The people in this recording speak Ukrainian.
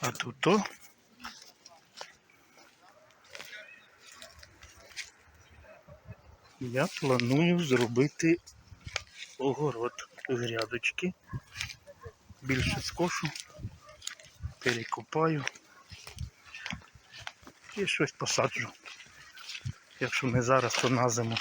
А тут то. Я планую зробити огород грядочки. Більше скошу, перекопаю і щось посаджу. Якщо не зараз, то на зиму.